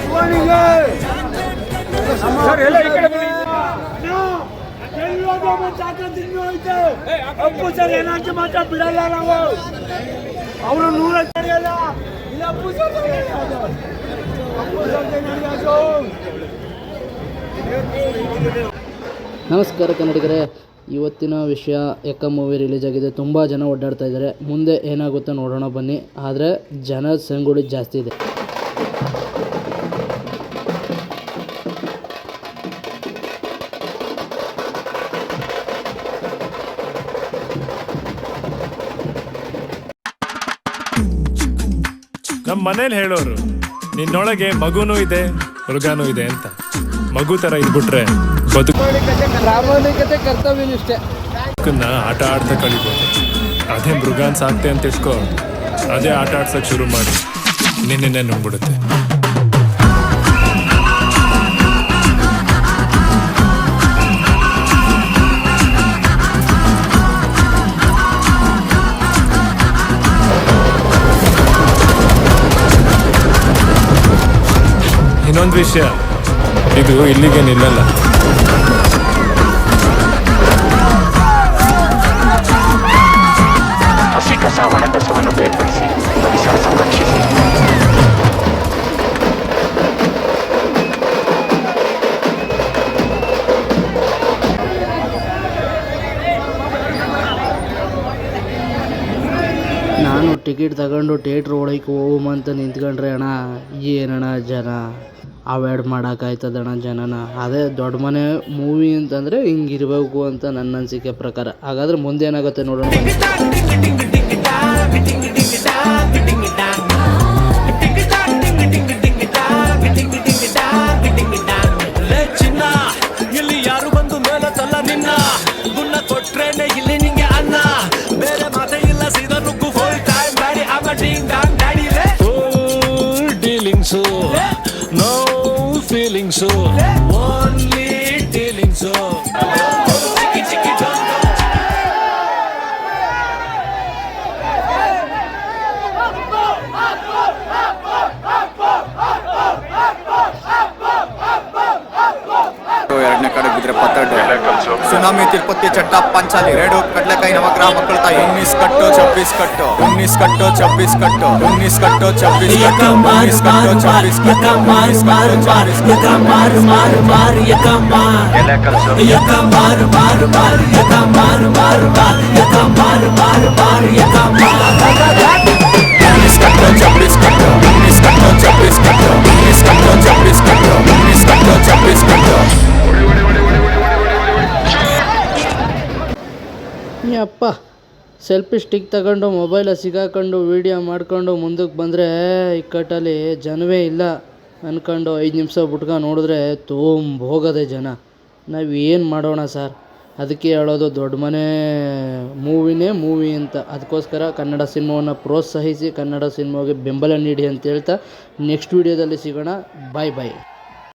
ಶಿವನಿಗೆ ಅಪ್ಪು ಸರ್ ಏನಾದ್ರು ಮಾತ್ರ ಬಿಡಲ್ಲ ನಾವು ಅವರು ನೂರ ನಡೆಯಲ್ಲ ಇಲ್ಲ ಅಪ್ಪು ಸರ್. ಅಪ್ಪು ಸರ್. ನಮಸ್ಕಾರ ಕನ್ನಡಿಗರೇ ಇವತ್ತಿನ ವಿಷಯ ಎಕ್ಕ ಮೂವಿ ರಿಲೀಸ್ ಆಗಿದೆ. ತುಂಬ ಜನ ಓಡಾಡ್ತಾ ಇದ್ದಾರೆ. ಮುಂದೆ ಏನಾಗುತ್ತೆ ನೋಡೋಣ ಬನ್ನಿ. ಆದರೆ ಜನ ಸಂಗುಳಿ ಜಾಸ್ತಿ ಇದೆ. ನಮ್ಮ ಮನೇಲಿ ಹೇಳೋರು, ನಿನ್ನೊಳಗೆ ಮಗುನೂ ಇದೆ, ಮೃಗನೂ ಇದೆ ಅಂತ. ಮಗು ತರ ಇದ್ಬಿಟ್ರೆ ಪ್ರಾಮಾಣಿಕತೆ ಬದುಕನ್ನ ಆಟ ಆಡ್ತಾ ಕಳಿಬೋದು ಅದೇ ಮೃಗಾನ್ ಸಾಕ್ತೆ ಅಂತ ಇಟ್ಕೋ ಅದೇ ಆಟ ಆಡ್ಸಕ್ ಶುರು ಮಾಡಿ. ನಿನ್ನೆ ನುಂಗ್ಬಿಡುತ್ತೆ. ಇನ್ನೊಂದು ವಿಷಯ. ಇದು ಇಲ್ಲಿಗೆ ನಿಲ್ಲಲ್ಲ ಟಿಕೆಟ್ ತಗೊಂಡು ಥಿಯೇಟ್ರ್ ಒಳಗೆ ಹೋಗುಮಂತ ನಿಂತ್ಕೊಂಡ್ರೆ ಅಣ್ಣ ಏನಣ್ಣ ಜನ ಅವಾಯ್ಡ್ ಮಾಡೋಕ್ಕಾಯ್ತದಣ್ಣ ಜನನ ಅದೇ ದೊಡ್ಡ ಮನೆ ಮೂವಿ ಅಂತಂದರೆ ಹಿಂಗಿರಬೇಕು ಅಂತ ನನ್ನ ಅನಿಸಿಕೆ ಪ್ರಕಾರ ಹಾಗಾದ್ರೆ ಮುಂದೆ ಏನಾಗುತ್ತೆ ನೋಡೋಣ No feeling so. One ಮಾತಾಡು ಸುನಾಮಿ ತಿರುಪತಿ ಚಟ್ಟ ಪಂಚಾಲಿ ರೇಡು ಕಡ್ಲೆಕಾಯಿ ನವಗ್ರಹ ಮಕ್ಕಳ ತಾಯಿ ಉನ್ನಿಸ್ ಕಟ್ಟು ಚಬ್ಬಿಸ್ ಕಟ್ಟು ಉನ್ನಿಸ್ ಕಟ್ಟು ಚಬ್ಬಿಸ್ ಕಟ್ಟು ಉನ್ನಿಸ್ ಕಟ್ಟು ಚಬ್ಬಿಸ್ ಕಟ್ಟು ಉನ್ನಿಸ್ ಕಟ್ಟು ಚಬ್ಬಿಸ್ ಕಟ್ಟು ಉನ್ನಿಸ್ ಕಟ್ಟು ಚಬ್ಬಿಸ್ ಕಟ್ಟು ಮಾರು ಮಾರು ಮಾರು ಯಕ ಮಾರು ಯಕ ಮಾರು ಮಾರು ಮಾರು ಯಕ ಮಾರು ಮಾರು ಮಾರು ಯಕ ಮಾರು ಮಾರು ಅಪ್ಪ ಸೆಲ್ಫಿ ಸ್ಟಿಕ್ ತಗೊಂಡು ಮೊಬೈಲಲ್ಲಿ ಸಿಗಾಕೊಂಡು ವೀಡಿಯೋ ಮಾಡ್ಕೊಂಡು ಮುಂದಕ್ಕೆ ಬಂದರೆ ಇಕ್ಕಟ್ಟಲ್ಲಿ ಜನವೇ ಇಲ್ಲ ಅಂದ್ಕೊಂಡು ಐದು ನಿಮಿಷ ಬಿಟ್ಕ ನೋಡಿದ್ರೆ ತುಂಬ ಹೋಗದೆ ಜನ. ನಾವು ಏನು ಮಾಡೋಣ ಸರ್? ಅದಕ್ಕೆ ಹೇಳೋದು ದೊಡ್ಡ ಮನೆ ಮೂವಿನೇ ಮೂವಿ ಅಂತ. ಅದಕ್ಕೋಸ್ಕರ ಕನ್ನಡ ಸಿನಿಮಾವನ್ನು ಪ್ರೋತ್ಸಾಹಿಸಿ ಕನ್ನಡ ಸಿನಿಮಾಗೆ ಬೆಂಬಲ ನೀಡಿ ಅಂತ ಹೇಳ್ತಾ ನೆಕ್ಸ್ಟ್ ವೀಡಿಯೋದಲ್ಲಿ ಸಿಗೋಣ. ಬಾಯ್ ಬಾಯ್